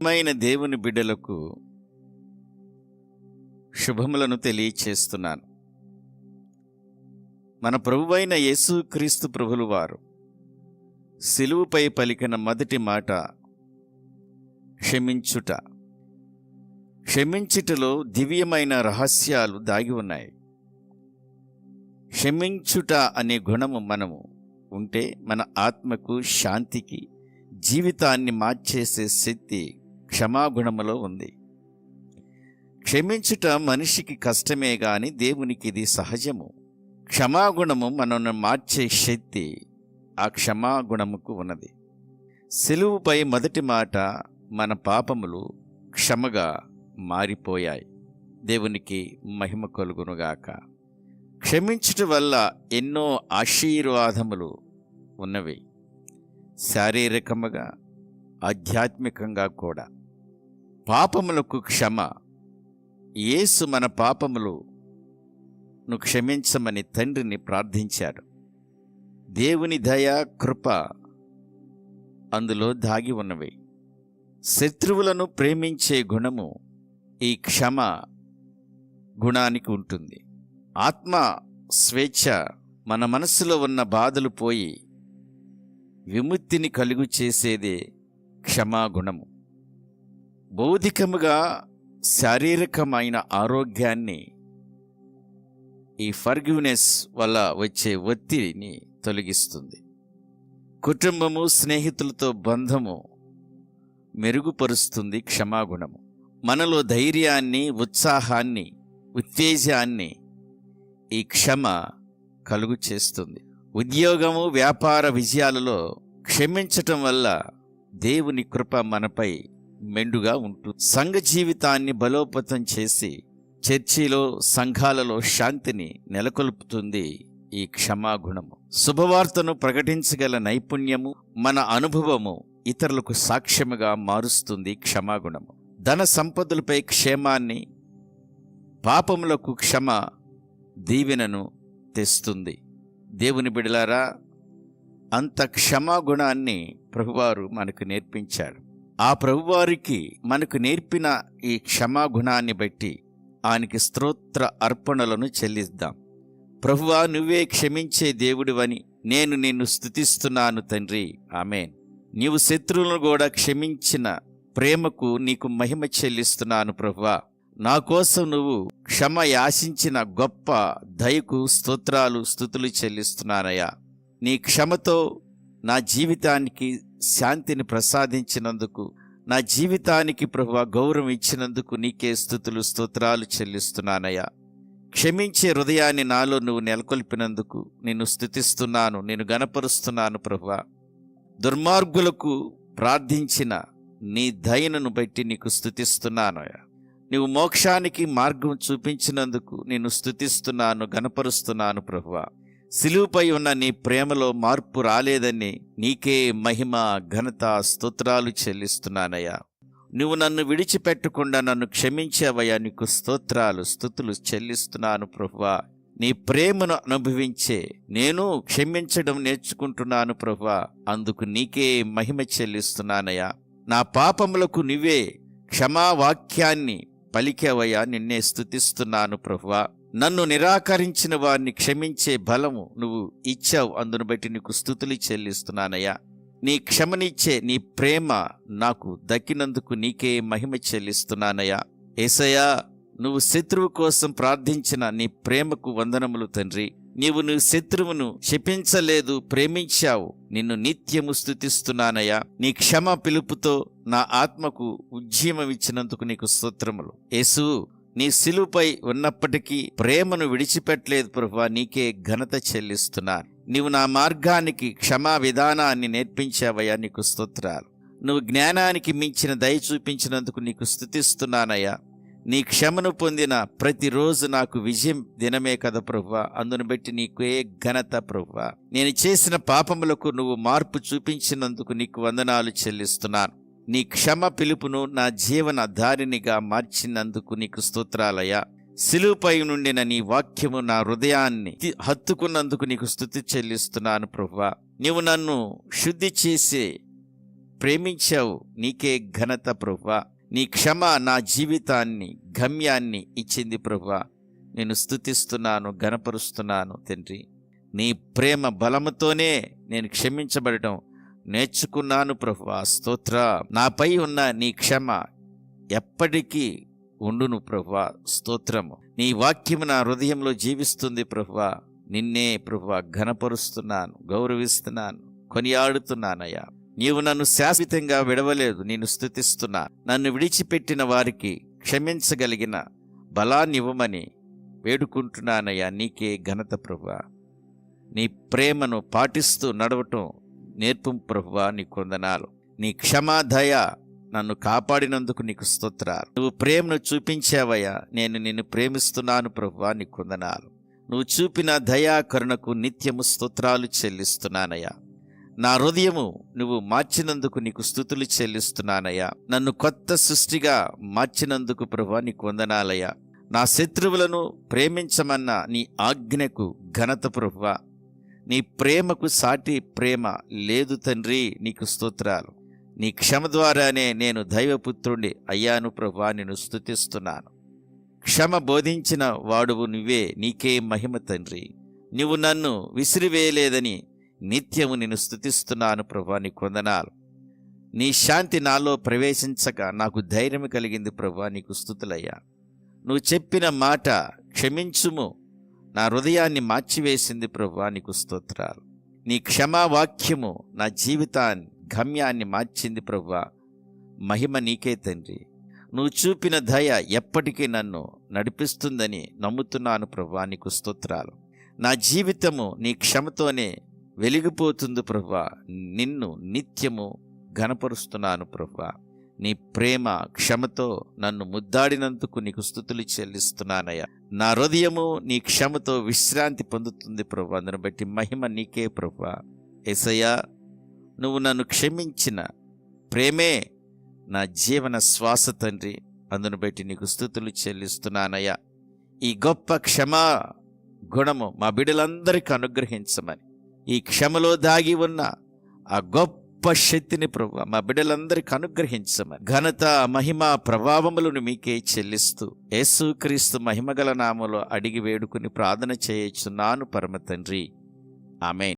ప్రియమైన దేవుని బిడ్డలకు శుభములను తెలియచేస్తున్నాను. మన ప్రభువైన యేసుక్రీస్తు ప్రభులు వారు సిలువుపై పలికిన మొదటి మాట క్షమించుట. క్షమించుటలో దివ్యమైన రహస్యాలు దాగి ఉన్నాయి. క్షమించుట అనే గుణము మనము ఉంటే మన ఆత్మకు శాంతికి జీవితాన్ని మార్చేసే శక్తి క్షమాగుణములో ఉంది. క్షమించుట మనిషికి కష్టమే గాని దేవునికి ఇది సహజము. క్షమాగుణము మనల్ని మార్చే శక్తి ఆ క్షమాగుణముకు ఉన్నది. సెలువుపై మొదటి మాట మన పాపములు క్షమగా మారిపోయాయి. దేవునికి మహిమ కలుగునుగాక. క్షమించుట వల్ల ఎన్నో ఆశీర్వాదములు ఉన్నవి. శారీరకముగా ఆధ్యాత్మికంగా కూడా. పాపములకు క్షమ. యేసు మన పాపములు క్షమించమని తండ్రిని ప్రార్థించాడు. దేవుని దయ కృప అందులో దాగి ఉన్నవి. శత్రువులను ప్రేమించే గుణము ఈ క్షమ గుణానికి ఉంటుంది. ఆత్మ స్వేచ్ఛ మన మనసులో ఉన్న బాధలు పోయి విముక్తిని కలుగు చేసేదే క్షమాగుణము భౌతికముగా శారీరకమైన ఆరోగ్యాన్ని ఈ ఫర్గివ్నెస్ వల్ల వచ్చే ఒత్తిడిని తొలగిస్తుంది. కుటుంబము స్నేహితులతో బంధము మెరుగుపరుస్తుంది క్షమాగుణము. మనలో ధైర్యాన్ని ఉత్సాహాన్ని ఉత్తేజాన్ని ఈ క్షమ కలుగు చేస్తుంది. ఉద్యోగము వ్యాపార విజయాలలో క్షమించటం వల్ల దేవుని కృప మనపై మెండుగా ఉంటుంది. సంఘ జీవితాన్ని బలోపతం చేసి చర్చిలో సంఘాలలో శాంతిని నెలకొల్పుతుంది ఈ క్షమాగుణము. శుభవార్తను ప్రకటించగల నైపుణ్యము మన అనుభవము ఇతరులకు సాక్ష్యముగా మారుస్తుంది క్షమాగుణము. ధన సంపదలపై క్షేమాన్ని పాపములకు క్షమ దీవెనను తెస్తుంది. దేవుని బిడలారా అంత క్షమాగుణాన్ని ప్రభువారు మనకు నేర్పించారు. ఆ ప్రభువారికి మనకు నేర్పిన ఈ క్షమాగుణాన్ని బట్టి ఆయనకి స్తోత్ర అర్పణలను చెల్లిద్దాం. ప్రభువా నువ్వే క్షమించే దేవుడివని నేను నిన్ను స్థుతిస్తున్నాను తండ్రి. ఆమెన్. నీవు శత్రువులను కూడా క్షమించిన ప్రేమకు నీకు మహిమ చెల్లిస్తున్నాను ప్రభువా. నా కోసం నువ్వు క్షమ యాశించిన గొప్ప దయకు స్తోత్రాలు స్థుతులు చెల్లిస్తున్నానయ్యా. నీ క్షమతో నా జీవితానికి శాంతిని ప్రసాదించినందుకు నా జీవితానికి ప్రభు గౌరవం ఇచ్చినందుకు నీకే స్థుతులు స్తోత్రాలు చెల్లిస్తున్నానయ్యా. క్షమించే హృదయాన్ని నాలో నువ్వు నెలకొల్పినందుకు నిన్ను స్థుతిస్తున్నాను నేను గనపరుస్తున్నాను ప్రభువ. దుర్మార్గులకు ప్రార్థించిన నీ దయనను బట్టి నీకు స్థుతిస్తున్నానయ్యా. నీవు మోక్షానికి మార్గం చూపించినందుకు నేను స్థుతిస్తున్నాను గనపరుస్తున్నాను ప్రభువా. సిలువుపై ఉన్న నీ ప్రేమలో మార్పు రాలేదని నీకే మహిమ ఘనత స్తోత్రాలు చెల్లిస్తున్నానయ్యా. నువ్వు నన్ను విడిచిపెట్టకుండా నన్ను క్షమించావయ్యా. నీకు స్తోత్రాలు స్థుతులు చెల్లిస్తున్నాను ప్రభువా. నీ ప్రేమను అనుభవించే నేను క్షమించడం నేర్చుకుంటున్నాను ప్రభువా. అందుకు నీకే మహిమ చెల్లిస్తున్నానయ్యా. నా పాపములకు నువ్వే క్షమావాక్యాన్ని పలికేవయ్యా. నిన్నే స్థుతిస్తున్నాను ప్రభువా. నన్ను నిరాకరించిన వారిని క్షమించే బలము నువ్వు ఇచ్చావు. అందును బట్టి నీకు స్థుతులు చెల్లిస్తున్నానయ్యా. నీ క్షమనిచ్చే నీ ప్రేమ నాకు దక్కినందుకు నీకే మహిమ చెల్లిస్తున్నానయ్యా. ఏసయ్యా నువ్వు శత్రువు కోసం ప్రార్థించిన నీ ప్రేమకు వందనములు తండ్రి. నీవు నీ శత్రువును శపించలేదు ప్రేమించావు. నిన్ను నిత్యము స్థుతిస్తున్నానయ్యా. నీ క్షమ పిలుపుతో నా ఆత్మకు ఉజ్జీవం ఇచ్చినందుకు నీకు స్తోత్రములు. యేసు నీ సిలుపై ఉన్నప్పటికీ ప్రేమను విడిచిపెట్టలేదు ప్రభా నీకే ఘనత చెల్లిస్తున్నాను నీవు నా మార్గానికి క్షమా విధానాన్ని నేర్పించావయ్యా నీకు స్తోత్రాలు. నువ్వు జ్ఞానానికి మించిన దయ చూపించినందుకు నీకు స్థుతిస్తున్నానయ్యా నీ క్షమను పొందిన ప్రతిరోజు నాకు విజయం దినమే కదా ప్రభువ అందును బట్టి నీకు ఏ ఘనత ప్రభువ నేను చేసిన పాపములకు నువ్వు మార్పు చూపించినందుకు నీకు వందనాలు చెల్లిస్తున్నాను. నీ క్షమ పిలుపును నా జీవన దారినిగా మార్చినందుకు నీకు స్తోత్రాలయ్యా. సిలువుపై నుండిన నీ వాక్యము నా హృదయాన్ని హత్తుకున్నందుకు నీకు స్థుతి చెల్లిస్తున్నాను ప్రభువా. నీవు నన్ను శుద్ధి చేసే ప్రేమించావు నీకే ఘనత ప్రభువా. నీ క్షమ నా జీవితాన్ని గమ్యాన్ని ఇచ్చింది ప్రభువా. నేను స్థుతిస్తున్నాను గనపరుస్తున్నాను తండ్రి. నీ ప్రేమ బలముతోనే నేను క్షమించబడటం నేర్చుకున్నాను ప్రభా స్తోత్ర. నాపై ఉన్న నీ క్షమ ఎప్పటికీ ఉండును ప్రభా స్తోత్రము. నీ వాక్యము నా హృదయంలో జీవిస్తుంది ప్రభా నిన్నే ప్రభా ఘనపరుస్తున్నాను గౌరవిస్తున్నాను కొనియాడుతున్నానయ్యా. నీవు నన్ను శాశ్వతంగా విడవలేదు నేను స్థుతిస్తున్నా. నన్ను విడిచిపెట్టిన వారికి క్షమించగలిగిన బలాన్నివ్వమని వేడుకుంటున్నానయ్యా నీకే ఘనత ప్రభువ. నీ ప్రేమను పాటిస్తూ నడవటం నేర్పు ప్రభువా నీ కొందనాలు. నీ క్షమాదయ నన్ను కాపాడినందుకు నీకు స్తోత్రాలు. నువ్వు ప్రేమను చూపించావయ్యా నేను నిన్ను ప్రేమిస్తున్నాను ప్రభువా నీ కొందనాలు. నువ్వు చూపిన దయా కరుణకు నిత్యము స్తోత్రాలు చెల్లిస్తున్నానయ్యా. నా హృదయము నువ్వు మార్చినందుకు నీకు స్థుతులు చెల్లిస్తున్నానయ్యా. నన్ను కొత్త సృష్టిగా మార్చినందుకు ప్రభు నీకు వందనాలయ్యా నా శత్రువులను ప్రేమించమన్న నీ ఆజ్ఞకు ఘనత ప్రభువా. నీ ప్రేమకు సాటి ప్రేమ లేదు తండ్రి నీకు స్తోత్రాలు. నీ క్షమ ద్వారానే నేను దైవపుత్రుణ్ణి అయ్యాను ప్రభా నేను స్తుతిస్తున్నాను. క్షమ బోధించిన వాడువు నువ్వే నీకే మహిమ తండ్రి. నువ్వు నన్ను విసిరివేయలేదని నిత్యము నేను స్థుతిస్తున్నాను ప్రభా నీ కొందనాలు. నీ శాంతి నాలో ప్రవేశించక నాకు ధైర్యం కలిగింది ప్రభా నీకు స్థుతులయ్యా. నువ్వు చెప్పిన మాట క్షమించుము నా హృదయాన్ని మార్చివేసింది ప్రభా నీకు స్తోత్రాలు. నీ క్షమావాక్యము నా జీవితాన్ని గమ్యాన్ని మార్చింది ప్రభా మహిమ నీకే తండ్రి. నువ్వు చూపిన దయ ఎప్పటికీ నన్ను నడిపిస్తుందని నమ్ముతున్నాను ప్రభా నీకు స్తోత్రాలు. నా జీవితము నీ క్షమతోనే వెలిగిపోతుంది ప్రభా నిన్ను నిత్యము ఘనపరుస్తున్నాను ప్రభా నీ ప్రేమ క్షమతో నన్ను ముద్దాడినందుకు నీకు స్థుతులు చెల్లిస్తున్నానయ్యా. నా హృదయము నీ క్షమతో విశ్రాంతి పొందుతుంది ప్రభు. అందును బట్టి మహిమ నీకే ప్రభు. ఎసయ్యా నువ్వు నన్ను క్షమించిన ప్రేమే నా జీవన శ్వాస తండ్రి. అందును బట్టి నీకు స్థుతులు చెల్లిస్తున్నానయ్యా. ఈ గొప్ప క్షమా గుణము మా బిడ్డలందరికీ అనుగ్రహించమని ఈ క్షమలో దాగి ఉన్న ఆ గొప్ప గొప్ప శక్తిని ప్రభు మా బిడ్డలందరికీ అనుగ్రహించమని ఘనత మహిమ ప్రభావములను మీకే చెల్లిస్తూ యేసుక్రీస్తు మహిమగల నామలో అడిగి వేడుకుని ప్రార్థన చేయొచ్చున్నాను పరమ తండ్రి. ఆమె